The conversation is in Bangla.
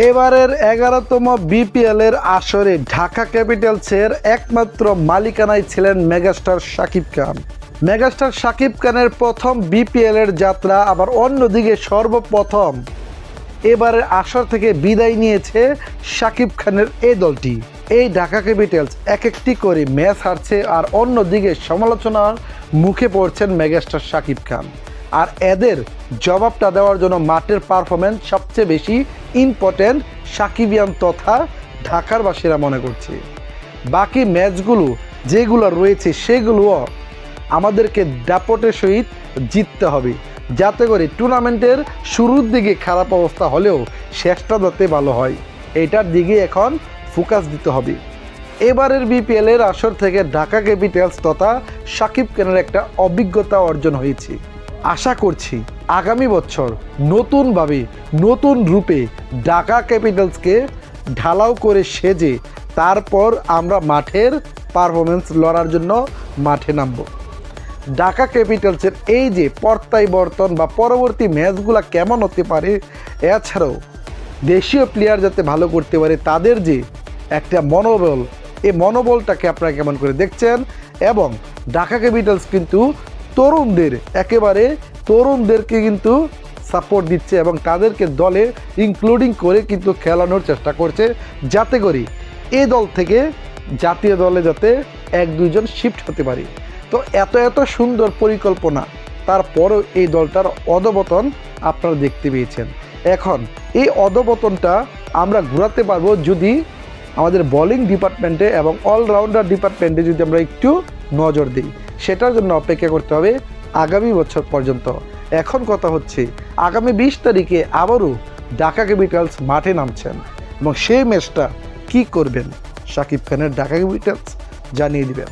এবারের এগারোতম বিপিএল এর আসরে ঢাকা ক্যাপিটালসের একমাত্র মালিকানায় ছিলেন মেগাস্টার শাকিব খান। মেগাস্টার শাকিব খানের প্রথম বিপিএল এর যাত্রা আবার অন্যদিকে সর্বপ্রথম। এবারের আসর থেকে বিদায় নিয়েছে শাকিব খানের এই দলটি। এই ঢাকা ক্যাপিটালস এক একটি করে ম্যাচ হারছে আর অন্যদিকে সমালোচনার মুখে পড়ছেন মেগাস্টার শাকিব খান। আর এদের জবাবটা দেওয়ার জন্য মাঠের পারফরমেন্স সবচেয়ে বেশি ইম্পর্ট্যান্ট সাকিবিয়ান তথা ঢাকার বাসীরা মনে করছে। বাকি ম্যাচগুলো যেগুলো রয়েছে সেগুলোও আমাদেরকে দাপটের সহিত জিততে হবে। যাতে করে টুর্নামেন্টের শুরুর দিকে খারাপ অবস্থা হলেও শেষটা যাতে ভালো হয়, এটার দিকে এখন ফোকাস দিতে হবে। এবারের বিপিএলের আসর থেকে ঢাকা ক্যাপিটালস তথা সাকিব খানের একটা অভিজ্ঞতা অর্জন হয়েছে। আশা করছি আগামী বছর নতুনভাবে নতুন রূপে ঢাকা ক্যাপিটালসকে ঢালাও করে সেজে তারপর আমরা মাঠের পারফরমেন্স লড়ার জন্য মাঠে নামবো। ঢাকা ক্যাপিটালসের এই যে প্রত্যাবর্তন বা পরবর্তী ম্যাচগুলো কেমন হতে পারে, এছাড়াও দেশীয় প্লেয়ার যাতে ভালো করতে পারে, তাদের যে একটা মনোবল, এই মনোবলটাকে আপনারা কেমন করে দেখছেন? এবং ঢাকা ক্যাপিটালস কিন্তু তরুণদের, একেবারে তরুণদেরকে কিন্তু সাপোর্ট দিচ্ছে এবং তাদেরকে দলে ইনক্লুডিং করে কিন্তু খেলানোর চেষ্টা করছে যাতে করে এ দল থেকে জাতীয় দলে যাতে এক দুইজন শিফট হতে পারে। তো এত এত সুন্দর পরিকল্পনা, তারপরও এই দলটার অধবতন আপনারা দেখতে পেয়েছেন। এখন এই অধবতনটা আমরা ঘোরাতে পারব যদি আমাদের বোলিং ডিপার্টমেন্টে এবং অলরাউন্ডার ডিপার্টমেন্টে যদি আমরা একটু নজর দিই। সেটার জন্য অপেক্ষা করতে হবে আগামী বছর পর্যন্ত। এখন কথা হচ্ছে, আগামী বিশ তারিখে আবারও ঢাকা ক্যাপিটালস মাঠে নামছেন এবং সেই ম্যাচটা কি করবেন? সাকিব খানের ঢাকা ক্যাপিটালস জানিয়ে দিবেন।